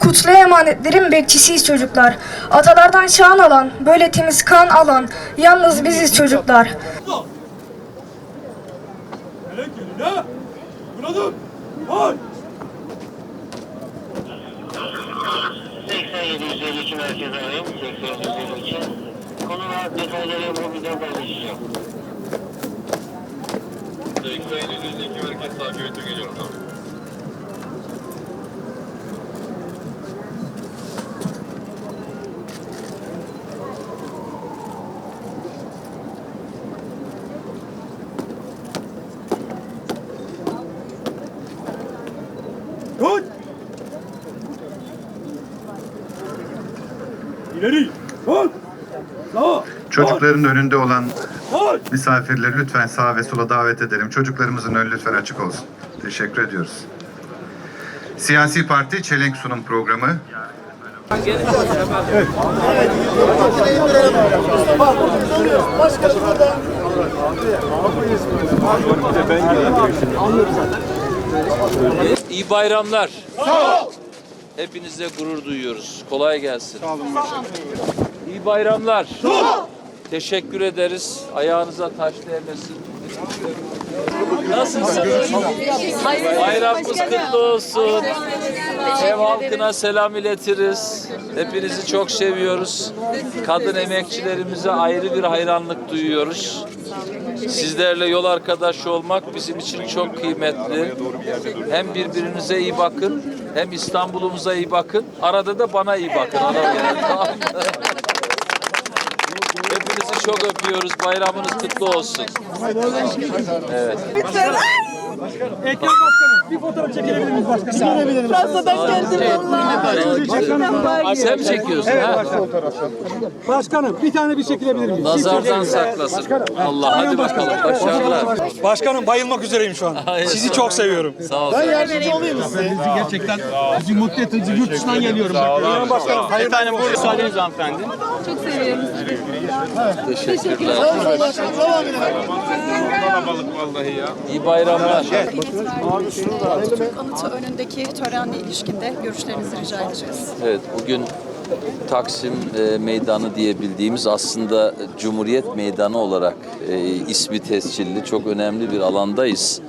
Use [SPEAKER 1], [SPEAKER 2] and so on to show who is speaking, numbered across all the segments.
[SPEAKER 1] Kutlu emanetlerin bekçisiyiz çocuklar. Atalardan şan alan, böyle temiz kan alan, yalnız biziz çocuklar.
[SPEAKER 2] Hele geline. Buladım. Hay.
[SPEAKER 3] 8752 merkez arayın. 8752. Konu ve detayları bu videoda paylaşacağım.
[SPEAKER 4] 8752 merkez takip ediyor geliyorum
[SPEAKER 2] Koş. İleri. Koş. Sağa.
[SPEAKER 5] Çocukların önünde olan misafirleri lütfen sağa ve sola davet edelim. Çocuklarımızın önü lütfen açık olsun. Teşekkür ediyoruz. Siyasi Parti Çelenk Sunum Programı
[SPEAKER 6] İyi bayramlar. Hepinize gurur duyuyoruz. Kolay gelsin. İyi bayramlar. Teşekkür ederiz. Ayağınıza taş değmesin. Nasılsınız? Bayramımız kutlu olsun. Ev halkına selam iletiriz. Hepinizi çok seviyoruz. Kadın emekçilerimize ayrı bir hayranlık duyuyoruz. Sizlerle yol arkadaşı olmak bizim için çok kıymetli. Hem birbirinize iyi bakın, hem İstanbul'umuza iyi bakın. Arada da bana iyi bakın. Hepinizi çok öpüyoruz. Bayramınız kutlu olsun. Sen mi çekiyorsun? Ha?
[SPEAKER 7] Başkanım bir tane bir çekilebilir miyim?
[SPEAKER 6] Nazardan saklasın. Allah hadi bakalım. Başarılar.
[SPEAKER 7] Başkanım bayılmak üzereyim şu an. Sizi
[SPEAKER 6] sağ
[SPEAKER 7] çok seviyorum.
[SPEAKER 6] Sağ ol.
[SPEAKER 7] Gerçekten bizi mutlu ettiniz. Yurt dışından geliyorum. Sağ Başkanım. Hayır. Efendim bu müsaadeniz hanımefendi.
[SPEAKER 6] Teşekkürler. İyi bayramlar.
[SPEAKER 8] Anıtı önündeki törenle ilişkinde görüşlerinizi rica edeceğiz.
[SPEAKER 6] Evet bugün Taksim e, Meydanı diye bildiğimiz aslında Cumhuriyet Meydanı olarak e, ismi tescilli çok önemli bir alandayız.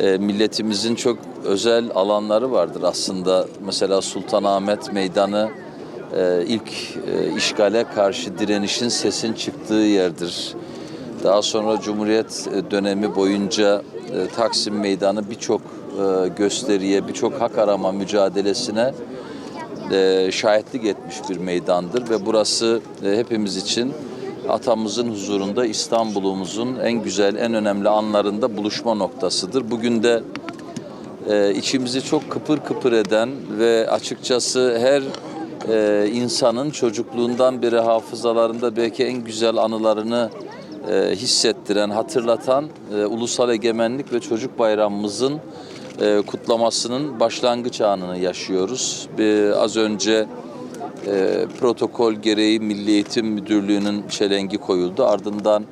[SPEAKER 6] E, milletimizin çok özel alanları vardır aslında. Mesela Sultanahmet Meydanı e, ilk e, işgale karşı direnişin sesin çıktığı yerdir. Daha sonra Cumhuriyet dönemi boyunca e, Taksim Meydanı birçok e, gösteriye, birçok hak arama mücadelesine e, şahitlik etmiş bir meydandır ve burası e, hepimiz için atamızın huzurunda İstanbul'umuzun en güzel, en önemli anlarında buluşma noktasıdır. Bugün de içimizi çok kıpır kıpır eden ve açıkçası her insanın çocukluğundan beri hafızalarında belki en güzel anılarını hissettiren, hatırlatan Ulusal Egemenlik ve Çocuk Bayramımızın e, kutlamasının başlangıç anını yaşıyoruz. Bir, az önce e, protokol gereği Milli Eğitim Müdürlüğü'nün çelengi koyuldu. Ardından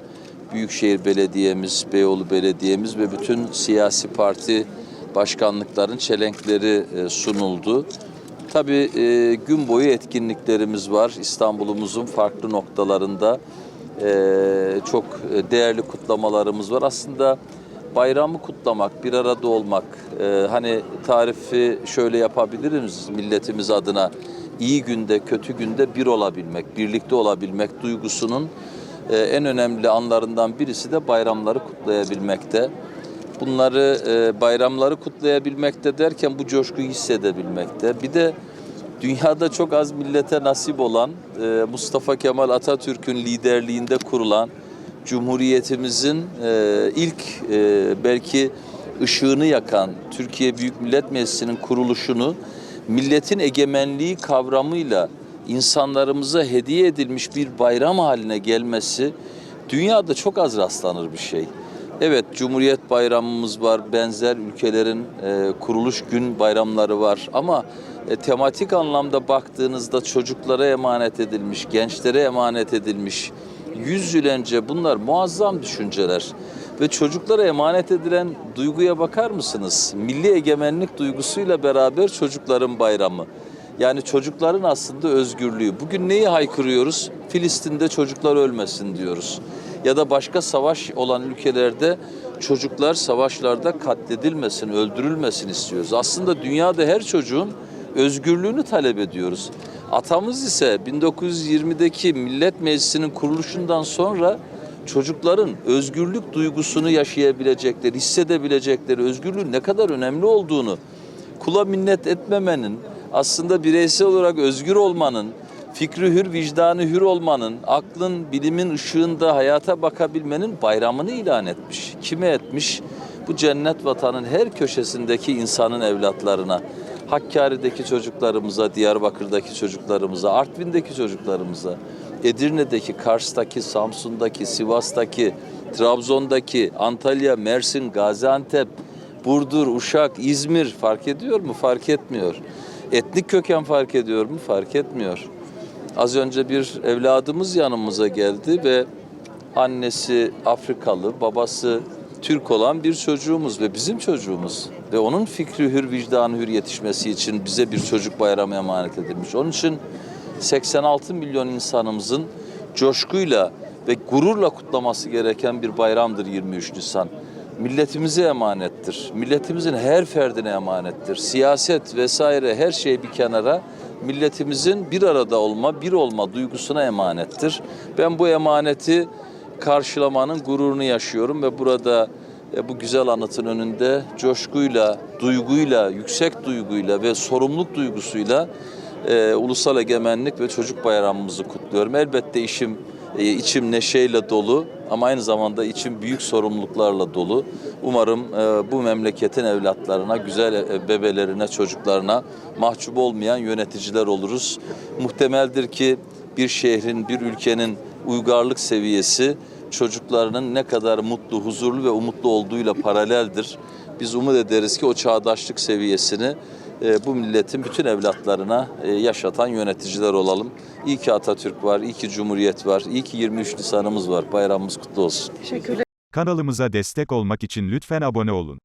[SPEAKER 6] Büyükşehir Belediye'miz, Beyoğlu Belediye'miz ve bütün siyasi parti başkanlıkların çelenkleri e, sunuldu. Tabii e, gün boyu etkinliklerimiz var. İstanbul'umuzun farklı noktalarında e, çok e, değerli kutlamalarımız var. Aslında bayramı kutlamak, bir arada olmak, e, hani tarifi şöyle yapabiliriz milletimiz adına. iyi günde, kötü günde bir olabilmek, birlikte olabilmek duygusunun e, en önemli anlarından birisi de bayramları kutlayabilmekte. Bunları e, bayramları kutlayabilmekte derken bu coşkuyu hissedebilmekte. Bir de dünyada çok az millete nasip olan e, Mustafa Kemal Atatürk'ün liderliğinde kurulan Cumhuriyetimizin e, ilk e, belki ışığını yakan Türkiye Büyük Millet Meclisi'nin kuruluşunu milletin egemenliği kavramıyla insanlarımıza hediye edilmiş bir bayram haline gelmesi dünyada çok az rastlanır bir şey. Evet Cumhuriyet Bayramımız var, benzer ülkelerin e, kuruluş gün bayramları var ama e, tematik anlamda baktığınızda çocuklara emanet edilmiş, gençlere emanet edilmiş 100 yıl önce bunlar muazzam düşünceler ve çocuklara emanet edilen duyguya bakar mısınız? Milli egemenlik duygusuyla beraber çocukların bayramı. Yani çocukların aslında özgürlüğü. Bugün neyi haykırıyoruz? Filistin'de çocuklar ölmesin diyoruz. Ya da başka savaş olan ülkelerde çocuklar savaşlarda katledilmesin, öldürülmesin istiyoruz. Aslında dünyada her çocuğun özgürlüğünü talep ediyoruz. Atamız ise 1920'deki Millet Meclisi'nin kuruluşundan sonra çocukların özgürlük duygusunu yaşayabilecekleri, hissedebilecekleri özgürlüğün ne kadar önemli olduğunu, kula minnet etmemenin, aslında bireysel olarak özgür olmanın, fikri hür, vicdanı hür olmanın, aklın, bilimin ışığında hayata bakabilmenin bayramını ilan etmiş. Kime etmiş? Bu cennet vatanın her köşesindeki insanın evlatlarına. Hakkari'deki çocuklarımıza, Diyarbakır'daki çocuklarımıza, Artvin'deki çocuklarımıza, Edirne'deki, Kars'taki, Samsun'daki, Sivas'taki, Trabzon'daki, Antalya, Mersin, Gaziantep, Burdur, Uşak, İzmir fark ediyor mu? Fark etmiyor. Etnik köken fark ediyor mu? Fark etmiyor. Az önce bir evladımız yanımıza geldi ve annesi Afrikalı, babası Türk olan bir çocuğumuz ve bizim çocuğumuz. Ve onun fikri hür, vicdanı hür yetişmesi için bize bir çocuk bayramı emanet edilmiş. Onun için 86 milyon insanımızın coşkuyla ve gururla kutlaması gereken bir bayramdır 23 Nisan. Milletimize emanettir. Milletimizin her ferdine emanettir. Siyaset vesaire her şey bir kenara milletimizin bir arada olma, bir olma duygusuna emanettir. Ben bu emaneti karşılamanın gururunu yaşıyorum ve burada bu güzel anıtın önünde coşkuyla, duyguyla, yüksek duyguyla ve sorumluluk duygusuyla e, Ulusal Egemenlik ve Çocuk Bayramımızı kutluyorum. Elbette işim e, içim neşeyle dolu ama aynı zamanda içim büyük sorumluluklarla dolu. Umarım e, bu memleketin evlatlarına, güzel e, bebelerine, çocuklarına mahcup olmayan yöneticiler oluruz. Muhtemeldir ki bir şehrin, bir ülkenin uygarlık seviyesi çocuklarının ne kadar mutlu, huzurlu ve umutlu olduğuyla paraleldir. Biz umut ederiz ki o çağdaşlık seviyesini e, bu milletin bütün evlatlarına e, yaşatan yöneticiler olalım. İyi ki Atatürk var, iyi ki Cumhuriyet var, iyi ki 23 Nisan'ımız var. Bayramımız kutlu olsun.
[SPEAKER 1] Teşekkürler.
[SPEAKER 9] Kanalımıza destek olmak için lütfen abone olun.